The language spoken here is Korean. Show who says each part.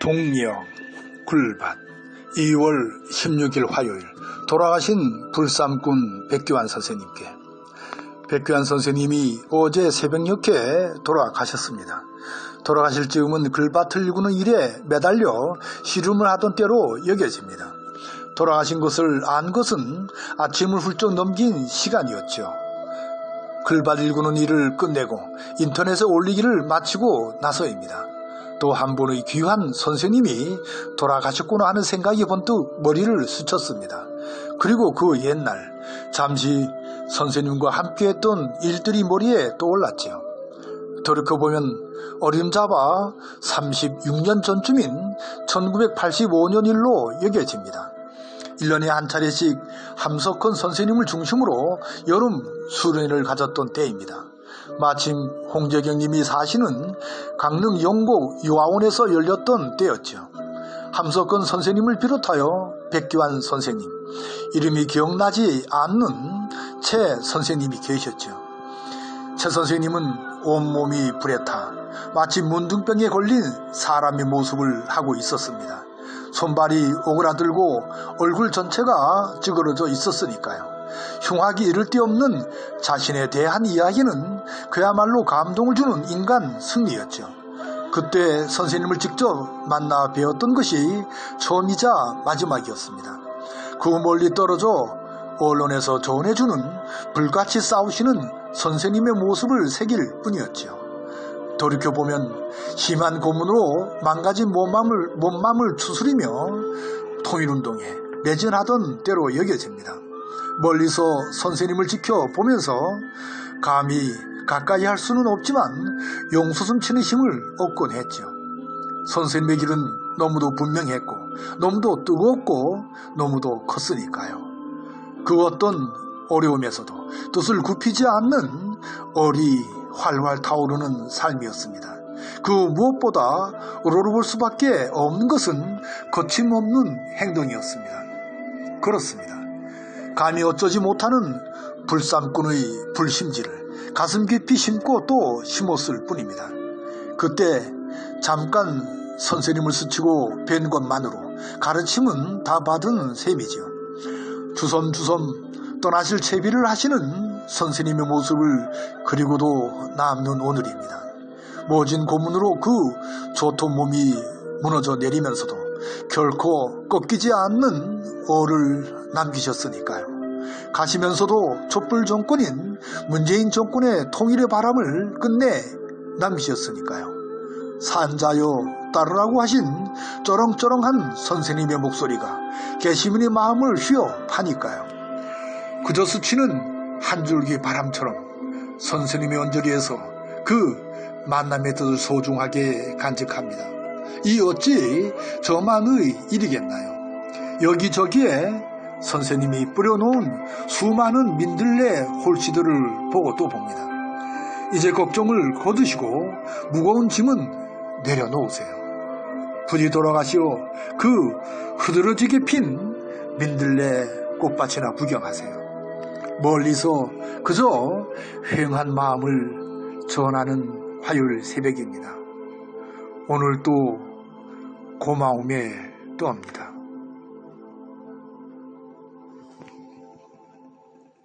Speaker 1: 동령 굴밭 2월 16일 화요일 돌아가신 불삼군 백교환 선생님께 백교환 선생님이 어제 새벽녘에 돌아가셨습니다. 돌아가실 즈음은 글밭을 일구는 일에 매달려 시름을 하던 때로 여겨집니다. 돌아가신 것을 안 것은 아침을 훌쩍 넘긴 시간이었죠. 글밭 일구는 일을 끝내고 인터넷에 올리기를 마치고 나서입니다. 또 한 분의 귀한 선생님이 돌아가셨구나 하는 생각이 번뜩 머리를 스쳤습니다. 그리고 그 옛날 잠시 선생님과 함께했던 일들이 머리에 떠올랐지요. 돌이켜 보면 어림잡아 36년 전쯤인 1985년 일로 여겨집니다. 1년에 한 차례씩 함석헌 선생님을 중심으로 여름 수련회를 가졌던 때입니다. 마침 홍재경님이 사시는 강릉 영곡 유아원에서 열렸던 때였죠. 함석헌 선생님을 비롯하여 백기환 선생님, 이름이 기억나지 않는 최 선생님이 계셨죠. 최 선생님은 온몸이 불에 타 마치 문둥병에 걸린 사람의 모습을 하고 있었습니다. 손발이 오그라들고 얼굴 전체가 찌그러져 있었으니까요. 흉하기 이를 데 없는 자신에 대한 이야기는 그야말로 감동을 주는 인간 승리였죠. 그때 선생님을 직접 만나 배웠던 것이 처음이자 마지막이었습니다. 그 멀리 떨어져 언론에서 전해주는 불같이 싸우시는 선생님의 모습을 새길 뿐이었죠. 돌이켜보면 심한 고문으로 망가진 몸맘을, 몸맘을 추스리며 통일운동에 매진하던 때로 여겨집니다. 멀리서 선생님을 지켜보면서 감히 가까이 할 수는 없지만 용솟음 치는 힘을 얻곤 했죠. 선생님의 길은 너무도 분명했고 너무도 뜨겁고 너무도 컸으니까요. 그 어떤 어려움에서도 뜻을 굽히지 않는 어리 활활 타오르는 삶이었습니다. 그 무엇보다 우러러볼 수밖에 없는 것은 거침없는 행동이었습니다. 그렇습니다. 감히 어쩌지 못하는 불삼꾼의 불심지를 가슴 깊이 심고 또 심었을 뿐입니다. 그때 잠깐 선생님을 스치고 뵌 것만으로 가르침은 다 받은 셈이지요. 주섬주섬 떠나실 채비를 하시는 선생님의 모습을 그리고도 남는 오늘입니다. 모진 고문으로 그 조통 몸이 무너져 내리면서도 결코 꺾이지 않는 어를 남기셨으니까요. 가시면서도 촛불 정권인 문재인 정권의 통일의 바람을 끝내 남기셨으니까요. 산자여 따르라고 하신 쩌렁쩌렁한 선생님의 목소리가 개시민의 마음을 휘어 파니까요. 그저 스치는 한 줄기 바람처럼 선생님의 언저리에서 그 만남의 뜻을 소중하게 간직합니다. 이 어찌 저만의 일이겠나요? 여기저기에 선생님이 뿌려놓은 수많은 민들레 홀씨들을 보고 또 봅니다. 이제 걱정을 거두시고 무거운 짐은 내려놓으세요. 부디 돌아가시어 그 흐드러지게 핀 민들레 꽃밭이나 구경하세요. 멀리서 그저 휑한 마음을 전하는 화요일 새벽입니다. 오늘 또 고마움에 떠옵니다.